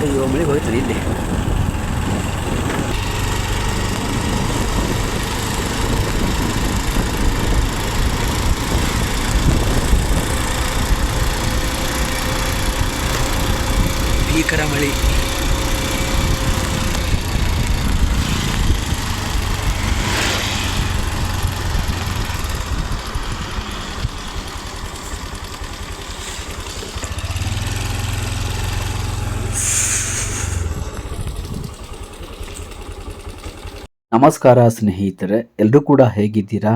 ಅಯ್ಯೋ ಮಳೆ ಹೋಯ್ತು ಇಲ್ಲಿ ಭೀಕರ ಮಳೆ. ನಮಸ್ಕಾರ ಸ್ನೇಹಿತರೆ ಎಲ್ಲರೂ ಕೂಡ ಹೇಗಿದ್ದೀರಾ?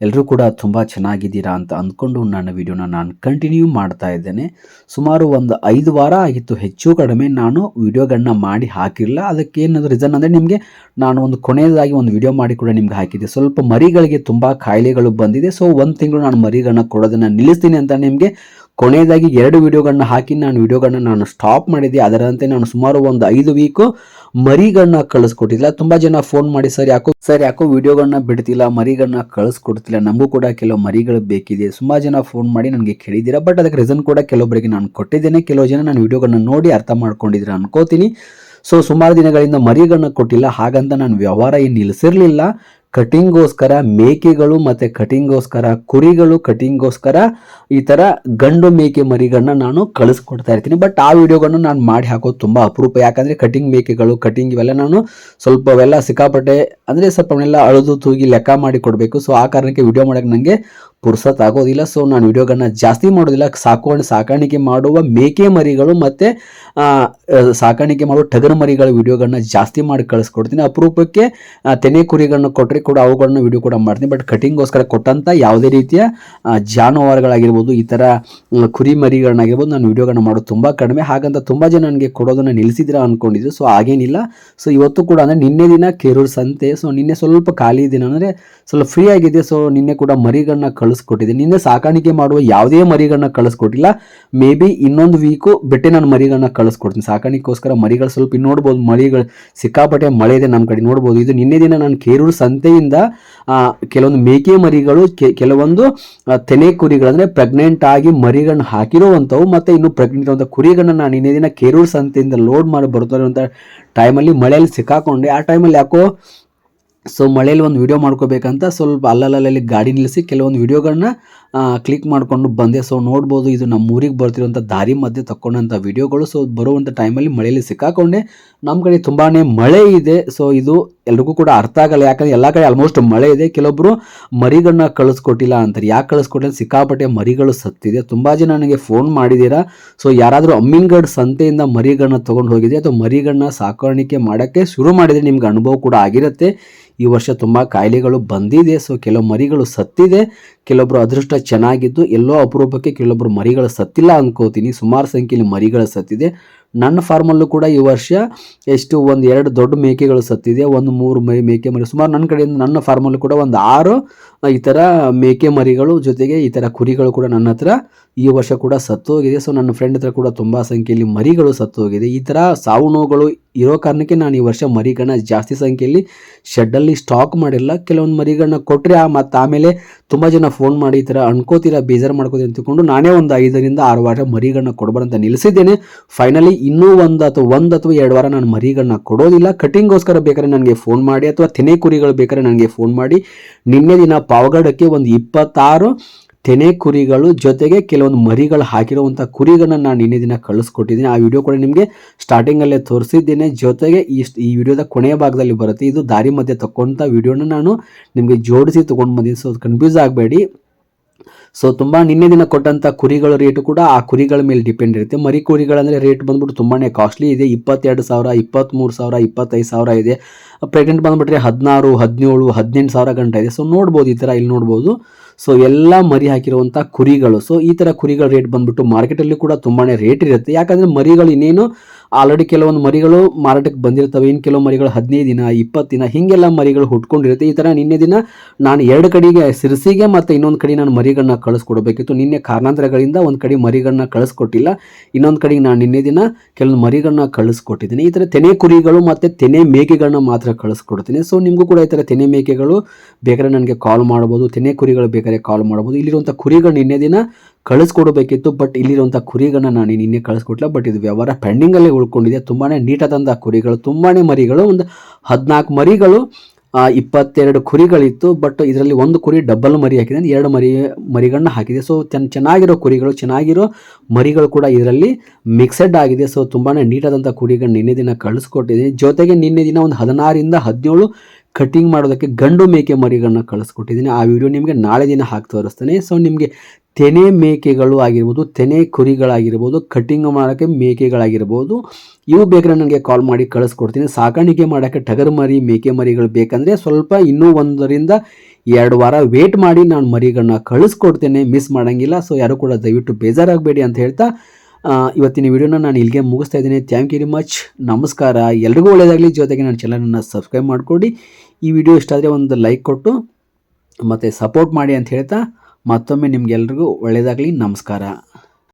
ಎಲ್ಲರೂ ಕೂಡ ತುಂಬ ಚೆನ್ನಾಗಿದ್ದೀರಾ ಅಂತ ಅಂದ್ಕೊಂಡು ನನ್ನ ವಿಡಿಯೋನ ನಾನು ಕಂಟಿನ್ಯೂ ಮಾಡ್ತಾ ಇದ್ದೇನೆ. ಸುಮಾರು ಒಂದು ಐದು ವಾರ ಆಗಿತ್ತು, ಹೆಚ್ಚು ಕಡಿಮೆ ನಾನು ವಿಡಿಯೋಗಳನ್ನ ಮಾಡಿ ಹಾಕಿರಲಿಲ್ಲ. ಅದಕ್ಕೆ ಏನಾದರೂ ರೀಸನ್ ಅಂದರೆ ನಿಮಗೆ ನಾನು ಒಂದು ಕೊನೆಯದಾಗಿ ಒಂದು ವಿಡಿಯೋ ಮಾಡಿ ಕೂಡ ನಿಮ್ಗೆ ಹಾಕಿದ್ದೆ. ಸ್ವಲ್ಪ ಮರಿಗಳಿಗೆ ತುಂಬ ಕಾಯಿಲೆಗಳು ಬಂದಿದೆ. ಸೊ ಒಂದು ತಿಂಗಳು ನಾನು ಮರಿಗಳನ್ನ ಕೊಡೋದನ್ನು ನಿಲ್ಲಿಸ್ತೀನಿ ಅಂತ ನಿಮಗೆ ಕೊನೆಯದಾಗಿ ಎರಡು ವಿಡಿಯೋಗಳನ್ನ ಹಾಕಿ ನಾನು ವಿಡಿಯೋಗಳನ್ನ ನಾನು ಸ್ಟಾಪ್ ಮಾಡಿದ್ದೆ. ಅದರಂತೆ ನಾನು ಸುಮಾರು ಒಂದು ಐದು ವೀಕು ಮರಿಗಳನ್ನ ಕಳಿಸ್ಕೊಟ್ಟಿಲ್ಲ ತುಂಬಾ ಜನ ಫೋನ್ ಮಾಡಿ, ಸರ್, ಯಾಕೋ ಸರ್, ಯಾಕೋ ವಿಡಿಯೋಗಳನ್ನ ಬಿಡ್ತಿಲ್ಲ, ಮರಿಗಳನ್ನ ಕಳಿಸ್ಕೊಡ್ತಿಲ್ಲ. ನಮಗೂ ಕೂಡ ಕೆಲವು ಮರಿಗಳು ಬೇಕಿದೆ. ಸುಮಾರು ಜನ ಫೋನ್ ಮಾಡಿ ನನಗೆ ಕೇಳಿದ್ದೀರಾ? ಬಟ್ ಅದಕ್ಕೆ ರೀಸನ್ ಕೂಡ ಕೆಲವೊಬ್ಬರಿಗೆ ನಾನು ಕೊಟ್ಟಿದ್ದೇನೆ. ಕೆಲವು ಜನ ನಾನು ವಿಡಿಯೋಗಳನ್ನ ನೋಡಿ ಅರ್ಥ ಮಾಡ್ಕೊಂಡಿದ್ದೀರಾ ಅನ್ಕೋತೀನಿ. ಸೊ ಸುಮಾರು ದಿನಗಳಿಂದ ಮರಿಗಳನ್ನ ಕೊಟ್ಟಿಲ್ಲ. ಹಾಗಂತ ನಾನು ವ್ಯವಹಾರ ಏನು ನಿಲ್ಲಿಸಿರ್ಲಿಲ್ಲ ಕಟಿಂಗ್ಗೋಸ್ಕರ ಮೇಕೆಗಳು ಮತ್ತು ಕಟಿಂಗ್ಗೋಸ್ಕರ ಕುರಿಗಳು, ಕಟಿಂಗ್ಗೋಸ್ಕರ ಈ ಥರ ಗಂಡು ಮೇಕೆ ಮರಿಗಳನ್ನ ನಾನು ಕಳಿಸ್ಕೊಡ್ತಾ ಇರ್ತೀನಿ. ಬಟ್ ಆ ವಿಡಿಯೋಗಳನ್ನು ನಾನು ಮಾಡಿ ಹಾಕೋದು ತುಂಬ ಅಪರೂಪ. ಯಾಕಂದರೆ ಕಟಿಂಗ್ ಮೇಕೆಗಳು, ಕಟಿಂಗ್ ಇವೆಲ್ಲ ನಾನು ಸ್ವಲ್ಪ ಅವೆಲ್ಲ ಸಿಕ್ಕಾಪಟ್ಟೆ, ಅಂದರೆ ಸ್ವಲ್ಪ ಅವನ್ನೆಲ್ಲ ಅಳೆದು ತೂಗಿ ಲೆಕ್ಕ ಮಾಡಿ ಕೊಡಬೇಕು. ಸೊ ಆ ಕಾರಣಕ್ಕೆ ವಿಡಿಯೋ ಮಾಡೋಕ್ಕೆ ನನಗೆ ಪುರ್ಸತ್ ಆಗೋದಿಲ್ಲ ಸೊ ನಾನು ವಿಡಿಯೋಗಳನ್ನ ಜಾಸ್ತಿ ಮಾಡೋದಿಲ್ಲ. ಸಾಕೋಣ, ಸಾಕಾಣಿಕೆ ಮಾಡುವ ಮೇಕೆ ಮರಿಗಳು ಮತ್ತು ಸಾಕಾಣಿಕೆ ಮಾಡುವ ಟಗರು ಮರಿಗಳ ವಿಡಿಯೋಗಳನ್ನ ಜಾಸ್ತಿ ಮಾಡಿ ಕಳಿಸ್ಕೊಡ್ತೀನಿ. ಅಪರೂಪಕ್ಕೆ ತೆನೆ ಕುರಿಗಳನ್ನ ಕೊಟ್ಟರೆ ಕೂಡ ಅವುಗಳನ್ನ ವಿಡಿಯೋ ಕೂಡ ಮಾಡ್ತೀನಿ. ಬಟ್ ಕಟಿಂಗ್ಗೋಸ್ಕರ ಕೊಟ್ಟಂಥ ಯಾವುದೇ ರೀತಿಯ ಜಾನುವಾರುಗಳಾಗಿರ್ಬೋದು, ಈ ಥರ ಕುರಿ ಮರಿಗಳನ್ನಾಗಿರ್ಬೋದು ನಾನು ವಿಡಿಯೋಗಳನ್ನ ಮಾಡೋದು ತುಂಬ ಕಡಿಮೆ. ಹಾಗಂತ ತುಂಬ ಜನ ನನಗೆ ಕೊಡೋದನ್ನು ನಿಲ್ಲಿಸಿದ್ದೀರಾ ಅಂದ್ಕೊಂಡಿದ್ರು ಸೊ ಹಾಗೇನಿಲ್ಲ. ಸೊ ಇವತ್ತು ಕೂಡ ಅಂದರೆ ನಿನ್ನೆ ದಿನ ಕೇರೂರು ಸಂತೆ. ಸೊ ನಿನ್ನೆ ಸ್ವಲ್ಪ ಖಾಲಿ ದಿನ ಅಂದರೆ ಸ್ವಲ್ಪ ಫ್ರೀ ಆಗಿದೆ ಸೊ ನಿನ್ನೆ ಕೂಡ ಮರಿಗಳನ್ನ ಕಳಿಸ್ಕೊಟ್ಟಿದ್ದೆ ನಿನ್ನೆ ಸಾಕಾಣಿಕೆ ಮಾಡುವ ಯಾವುದೇ ಮರಿಗಳನ್ನ ಕಳಿಸ್ಕೊಟ್ಟಿಲ್ಲ. ಮೇ ಬಿ ಇನ್ನೊಂದು ವೀಕು ಬಿಟ್ಟೆ ನಾನು ಮರಿಗಳನ್ನ ಕಳಿಸ್ಕೊಡ್ತೀನಿ. ಸಾಕಾಣಿಕೆಗೋಸ್ಕರ ಮರಿಗಳು ಸ್ವಲ್ಪ ಇನ್ನು ನೋಡ್ಬೋದು. ಮರಿಗಳು ಸಿಕ್ಕಾಪಟ್ಟೆ ಮಳೆ ಇದೆ ನಮ್ಮ ಕಡೆ ನೋಡ್ಬೋದು. ಇದು ನಿನ್ನೆ ದಿನ ನಾನು ಕೇರೂರು ಸಂತೆಯಿಂದ ಕೆಲವೊಂದು ಮೇಕೆ ಮರಿಗಳು ಕೆಲವೊಂದು ತೆನೆ ಕುರಿಗಳು ಅಂದರೆ ಪ್ರೆಗ್ನೆಂಟ್ ಆಗಿ ಮರಿಗಳನ್ನ ಹಾಕಿರುವಂಥವು ಮತ್ತು ಇನ್ನು ಪ್ರೆಗ್ನೆಂಟ್ ಇರುವಂಥ ಕುರಿಗಳನ್ನ ನಾನು ನಿನ್ನೆ ದಿನ ಕೇರೂರು ಸಂತೆಯಿಂದ ಲೋಡ್ ಮಾಡಿ ಬರ್ತಾರೆ ಅಂತ ಟೈಮಲ್ಲಿ ಮಳೆಯಲ್ಲಿ ಸಿಕ್ಕಾಕೊಂಡೆ. ಆ ಟೈಮಲ್ಲಿ ಯಾಕೋ ಸೊ ಮಳೆಯಲ್ಲಿ ಒಂದು ವಿಡಿಯೋ ಮಾಡ್ಕೋಬೇಕಂತ ಸ್ವಲ್ಪ ಅಲ್ಲಲ್ಲಲ್ಲಿ ಗಾಡಿ ನಿಲ್ಲಿಸಿ ಕೆಲವೊಂದು ವಿಡಿಯೋಗಳನ್ನ ಕ್ಲಿಕ್ ಮಾಡಿಕೊಂಡು ಬಂದೆ. ಸೊ ನೋಡ್ಬೋದು ಇದು ನಮ್ಮ ಊರಿಗೆ ಬರ್ತಿರುವಂಥ ದಾರಿ ಮಧ್ಯೆ ತಕ್ಕೊಂಡಂಥ ವಿಡಿಯೋಗಳು. ಸೊ ಬರುವಂಥ ಟೈಮಲ್ಲಿ ಮಳೆಯಲ್ಲಿ ಸಿಕ್ಕಾಕೊಂಡೆ. ನಮ್ಮ ಕಡೆ ತುಂಬಾ ಮಳೆ ಇದೆ. ಸೊ ಇದು ಎಲ್ರಿಗೂ ಕೂಡ ಅರ್ಥ ಆಗಲ್ಲ. ಯಾಕಂದ್ರೆ ಎಲ್ಲ ಕಡೆ ಆಲ್ಮೋಸ್ಟ್ ಮಳೆ ಇದೆ. ಕೆಲವೊಬ್ಬರು ಮರಿಗಳನ್ನ ಕಳಿಸ್ಕೊಟ್ಟಿಲ್ಲ ಅಂತಾರೆ. ಯಾಕೆ ಕಳಿಸ್ಕೊಟ್ಟಿಲ್ಲ? ಸಿಕ್ಕಾಪಟ್ಟೆ ಮರಿಗಳು ಸತ್ತಿದೆ. ತುಂಬ ಜನ ನನಗೆ ಫೋನ್ ಮಾಡಿದ್ದೀರಾ? ಸೊ ಯಾರಾದರೂ ಅಮ್ಮಿಂಗಡ್ ಸಂತೆಯಿಂದ ಮರಿಗಳನ್ನ ತೊಗೊಂಡು ಹೋಗಿದೆ ಅಥವಾ ಮರಿಗಳನ್ನ ಸಾಕಾಣಿಕೆ ಮಾಡೋಕ್ಕೆ ಶುರು ಮಾಡಿದರೆ ನಿಮ್ಗೆ ಅನುಭವ ಕೂಡ ಆಗಿರುತ್ತೆ. ಈ ವರ್ಷ ತುಂಬ ಕಾಯಿಲೆಗಳು ಬಂದಿದೆ. ಸೊ ಕೆಲವು ಮರಿಗಳು ಸತ್ತಿದೆ. ಕೆಲವೊಬ್ಬರು ಅದೃಷ್ಟ ಚೆನ್ನಾಗಿದ್ದು ಎಲ್ಲೋ ಅಪರೂಪಕ್ಕೆ ಕೆಲವೊಬ್ಬರು ಮರಿಗಳು ಸತ್ತಿಲ್ಲ ಅನ್ಕೋತೀನಿ. ಸುಮಾರು ಸಂಖ್ಯೆಯಲ್ಲಿ ಮರಿಗಳು ಸತ್ತಿದೆ. ನನ್ನ ಫಾರ್ಮಲ್ಲೂ ಕೂಡ ಈ ವರ್ಷ ಎಷ್ಟು ಒಂದು ಎರಡು ದೊಡ್ಡ ಮೇಕೆಗಳು ಸತ್ತಿದೆ, ಒಂದು ಮೂರು ಮರಿ ಮೇಕೆ ಮರಿ. ಸುಮಾರು ನನ್ನ ಕಡೆಯಿಂದ ನನ್ನ ಫಾರ್ಮಲ್ಲೂ ಕೂಡ ಒಂದು ಆರು ಈ ಥರ ಮೇಕೆ ಮರಿಗಳು ಜೊತೆಗೆ ಈ ಥರ ಕುರಿಗಳು ಕೂಡ ನನ್ನ ಹತ್ರ ಈ ವರ್ಷ ಕೂಡ ಸತ್ತು ಹೋಗಿದೆ ಸೊ ನನ್ನ ಫ್ರೆಂಡ್ ಹತ್ರ ಕೂಡ ತುಂಬ ಸಂಖ್ಯೆಯಲ್ಲಿ ಮರಿಗಳು ಸತ್ತು ಹೋಗಿದೆ ಈ ಥರ ಸಾವು ನೋವುಗಳು ಇರೋ ಕಾರಣಕ್ಕೆ ನಾನು ಈ ವರ್ಷ ಮರಿಗಳನ್ನ ಜಾಸ್ತಿ ಸಂಖ್ಯೆಯಲ್ಲಿ ಶೆಡ್ಡಲ್ಲಿ ಸ್ಟಾಕ್ ಮಾಡಿಲ್ಲ. ಕೆಲವೊಂದು ಮರಿಗಳನ್ನ ಕೊಟ್ಟರೆ ಮತ್ತು ಆಮೇಲೆ ತುಂಬ ಜನ ಫೋನ್ ಮಾಡಿ ಈ ಥರ ಅನ್ಕೋತೀರಾ, ಬೇಜಾರು ಮಾಡ್ಕೋತೀರ ಅಂತಕೊಂಡು ನಾನೇ ಒಂದು ಐದರಿಂದ ಆರು ವಾರ ಮರಿಗಳನ್ನ ಕೊಡಬಾರಂತ ನಿಲ್ಲಿಸಿದ್ದೇನೆ ಫೈನಲಿ ಇನ್ನೂ ಒಂದು ಅಥವಾ ಒಂದು ಅಥವಾ ಎರಡು ವಾರ ನಾನು ಮರಿಗಳನ್ನ ಕೊಡೋದಿಲ್ಲ. ಕಟಿಂಗ್ಗೋಸ್ಕರ ಬೇಕಾದ್ರೆ ನನಗೆ ಫೋನ್ ಮಾಡಿ ಅಥವಾ ತೆನೆ ಕುರಿಗಳು ಬೇಕಾದ್ರೆ ನನಗೆ ಫೋನ್ ಮಾಡಿ. ನಿನ್ನೆ ದಿನ ಪಾವಗಡಕ್ಕೆ ಒಂದು ಇಪ್ಪತ್ತಾರು ತೆನೆ ಕುರಿಗಳು ಜೊತೆಗೆ ಕೆಲವೊಂದು ಮರಿಗಳು ಹಾಕಿರುವಂಥ ಕುರಿಗಳನ್ನ ನಾನು ನಿನ್ನೆ ದಿನ ಕಳಿಸ್ಕೊಟ್ಟಿದ್ದೀನಿ. ಆ ವಿಡಿಯೋ ಕೂಡ ನಿಮಗೆ ಸ್ಟಾರ್ಟಿಂಗಲ್ಲೇ ತೋರಿಸಿದ್ದೇನೆ. ಜೊತೆಗೆ ಈ ಈ ವಿಡಿಯೋದ ಕೊನೆಯ ಭಾಗದಲ್ಲಿ ಬರುತ್ತೆ. ಇದು ದಾರಿ ಮಧ್ಯೆ ತಕ್ಕೊಂಥ ವಿಡಿಯೋನ ನಾನು ನಿಮಗೆ ಜೋಡಿಸಿ ತೊಗೊಂಡು ಬಂದಿದ್ದೀನಿ. ಸೊ ಕನ್ಫ್ಯೂಸ್ ಆಗಬೇಡಿ. ಸೊ ತುಂಬ ನಿನ್ನೆ ದಿನ ಕೊಟ್ಟಂಥ ಕುರಿಗಳ ರೇಟು ಕೂಡ ಆ ಕುರಿಗಳ ಮೇಲೆ ಡಿಪೆಂಡ್ ಇರುತ್ತೆ. ಮರಿ ಕುರಿಗಳಂದರೆ ರೇಟ್ ಬಂದ್ಬಿಟ್ಟು ತುಂಬಾ ಕಾಸ್ಟ್ಲಿ ಇದೆ. ಇಪ್ಪತ್ತೆರಡು ಸಾವಿರ ಇಪ್ಪತ್ತ್ಮೂರು ಸಾವಿರ, ಇಪ್ಪತ್ತೈದು ಸಾವಿರ ಇದೆ. ಪ್ರೆಗ್ನೆಂಟ್ ಬಂದ್ಬಿಟ್ರೆ ಹದಿನಾರು, ಹದಿನೇಳು, ಹದಿನೆಂಟು ಸಾವಿರ ಗಂಟೆ ಇದೆ. ಸೊ ನೋಡ್ಬೋದು ಈ ಥರ ಇಲ್ಲಿ ನೋಡ್ಬೋದು. ಸೊ ಎಲ್ಲ ಮರಿ ಹಾಕಿರುವಂಥ ಕುರಿಗಳು. ಸೊ ಈ ಥರ ಕುರಿಗಳ ರೇಟ್ ಬಂದ್ಬಿಟ್ಟು ಮಾರ್ಕೆಟಲ್ಲಿ ಕೂಡ ತುಂಬಾ ರೇಟ್ ಇರುತ್ತೆ. ಯಾಕಂದರೆ ಮರಿಗಳು ಇನ್ನೇನು ಆಲ್ರೆಡಿ ಕೆಲವೊಂದು ಮರಿಗಳು ಮಾರಾಟಕ್ಕೆ ಬಂದಿರ್ತವೆ. ಇನ್ನು ಕೆಲವು ಮರಿಗಳು ಹದಿನೈದು ದಿನ, ಇಪ್ಪತ್ತು ದಿನ ಹೀಗೆಲ್ಲ ಮರಿಗಳು ಹುಟ್ಕೊಂಡಿರುತ್ತೆ. ಈ ಥರ ನಿನ್ನೆ ದಿನ ನಾನು ಎರಡು ಕಡೆಗೆ ಸಿರಸಿಗೆ ಮತ್ತು ಇನ್ನೊಂದು ಕಡೆ ನಾನು ಮರಿಗಳನ್ನ ಕಳಿಸ್ಕೊಡ್ಬೇಕಿತ್ತು. ನಿನ್ನೆ ಕಾರಣಾಂತರಗಳಿಂದ ಒಂದು ಕಡೆ ಮರಿಗಳನ್ನ ಕಳಿಸ್ಕೊಟ್ಟಿಲ್ಲ. ಇನ್ನೊಂದು ಕಡೆಗೆ ನಾನು ನಿನ್ನೆ ದಿನ ಕೆಲವೊಂದು ಮರಿಗಳನ್ನ ಕಳಿಸ್ಕೊಟ್ಟಿದ್ದೀನಿ. ಈ ಥರ ತೆನೆ ಕುರಿಗಳು ಮತ್ತು ತೆನೆ ಮೇಕೆಗಳನ್ನ ಮಾತ್ರ ಕಳಿಸ್ಕೊಡ್ತೀನಿ. ಸೊ ನಿಮಗೂ ಕೂಡ ಈ ಥರ ತೆನೆ ಮೇಕೆಗಳು ಬೇಕಾದ್ರೆ ನನಗೆ ಕಾಲ್ ಮಾಡ್ಬೋದು. ತೆನೆ ಕುರಿಗಳು ಬೇಕಾದ್ರೆ ಕಾಲ್ ಮಾಡ್ಬೋದು ಇಲ್ಲಿರುವಂಥ ಕುರಿಗಳು ನಿನ್ನೆ ದಿನ ಕಳಿಸ್ಕೊಡಬೇಕಿತ್ತು ಬಟ್ ಇಲ್ಲಿರುವಂಥ ಕುರಿಗಳನ್ನ ನಾನು ನಿನ್ನೆ ಕಳಿಸ್ಕೊಟ್ಲ ಬಟ್ ಇದು ವ್ಯವಹಾರ ಪೆಂಡಿಂಗಲ್ಲೇ ಉಳ್ಕೊಂಡಿದೆ. ತುಂಬಾ ನೀಟಾದಂಥ ಕುರಿಗಳು ತುಂಬಾ ಮರಿಗಳು, ಒಂದು ಹದಿನಾಲ್ಕು ಮರಿಗಳು ಇಪ್ಪತ್ತೆರಡು ಕುರಿಗಳಿತ್ತು ಬಟ್ ಇದರಲ್ಲಿ ಒಂದು ಕುರಿ ಡಬ್ಬಲ್ ಮರಿ ಹಾಕಿದೆ ಎರಡು ಮರಿ, ಮರಿಗಳನ್ನ ಹಾಕಿದೆ. ಸೊ ಚೆನ್ನ ಚೆನ್ನಾಗಿರೋ ಕುರಿಗಳು, ಚೆನ್ನಾಗಿರೋ ಮರಿಗಳು ಕೂಡ ಇದರಲ್ಲಿ ಮಿಕ್ಸೆಡ್ ಆಗಿದೆ. ಸೊ ತುಂಬಾ ನೀಟಾದಂಥ ಕುರಿಗಳು ನಿನ್ನೆ ದಿನ ಕಳಿಸ್ಕೊಟ್ಟಿದ್ದೀನಿ. ಜೊತೆಗೆ ನಿನ್ನೆ ದಿನ ಒಂದು ಹದಿನಾರಿಂದ ಹದಿನೇಳು ಕಟಿಂಗ್ ಮಾಡೋದಕ್ಕೆ ಗಂಡು ಮೇಕೆ ಮರಿಗಳನ್ನ ಕಳಿಸ್ಕೊಟ್ಟಿದ್ದೀನಿ. ಆ ವಿಡಿಯೋ ನಿಮಗೆ ನಾಳೆ ದಿನ ಹಾಕಿ ತೋರಿಸ್ತೇನೆ. ಸೊ ನಿಮಗೆ ತೆನೆ ಮೇಕೆಗಳು ಆಗಿರ್ಬೋದು, ತೆನೆ ಕುರಿಗಳಾಗಿರ್ಬೋದು ಕಟಿಂಗ್ ಮಾಡೋಕ್ಕೆ ಮೇಕೆಗಳಾಗಿರ್ಬೋದು, ಇವು ಬೇಕಾದ್ರೆ ನನಗೆ ಕಾಲ್ ಮಾಡಿ ಕಳಿಸ್ಕೊಡ್ತೀನಿ. ಸಾಕಾಣಿಕೆ ಮಾಡೋಕ್ಕೆ ಟಗರು ಮರಿ, ಮೇಕೆ ಮರಿಗಳು ಬೇಕಂದರೆ ಸ್ವಲ್ಪ ಇನ್ನೂ ಒಂದರಿಂದ ಎರಡು ವಾರ ವೇಟ್ ಮಾಡಿ ನಾನು ಮರಿಗಳನ್ನ ಕಳಿಸ್ಕೊಡ್ತೇನೆ. ಮಿಸ್ ಮಾಡೋಂಗಿಲ್ಲ. ಸೊ ಯಾರು ಕೂಡ ದಯವಿಟ್ಟು ಬೇಜಾರಾಗಬೇಡಿ ಅಂತ ಹೇಳ್ತಾ ಇವತ್ತಿನ ವಿಡಿಯೋನ ನಾನು ಇಲ್ಲಿಗೆ ಮುಗಿಸ್ತಾ ಇದ್ದೀನಿ. ಥ್ಯಾಂಕ್ ಯು ವೆರಿ ಮಚ್ ನಮಸ್ಕಾರ. ಎಲ್ರಿಗೂ ಒಳ್ಳೆಯದಾಗಲಿ ಜೊತೆಗೆ ನನ್ನ ಚಾನಲನ್ನು ಸಬ್ಸ್ಕ್ರೈಬ್ ಮಾಡಿಕೊಡಿ. ಈ ವಿಡಿಯೋ ಇಷ್ಟ ಆದರೆ ಒಂದು ಲೈಕ್ ಕೊಟ್ಟು, ಮತ್ತು ಸಪೋರ್ಟ್ ಮಾಡಿ ಅಂತ ಹೇಳ್ತಾ ಮತ್ತೊಮ್ಮೆ ನಿಮಗೆಲ್ರಿಗೂ ಒಳ್ಳೆಯದಾಗಲಿ ನಮಸ್ಕಾರ.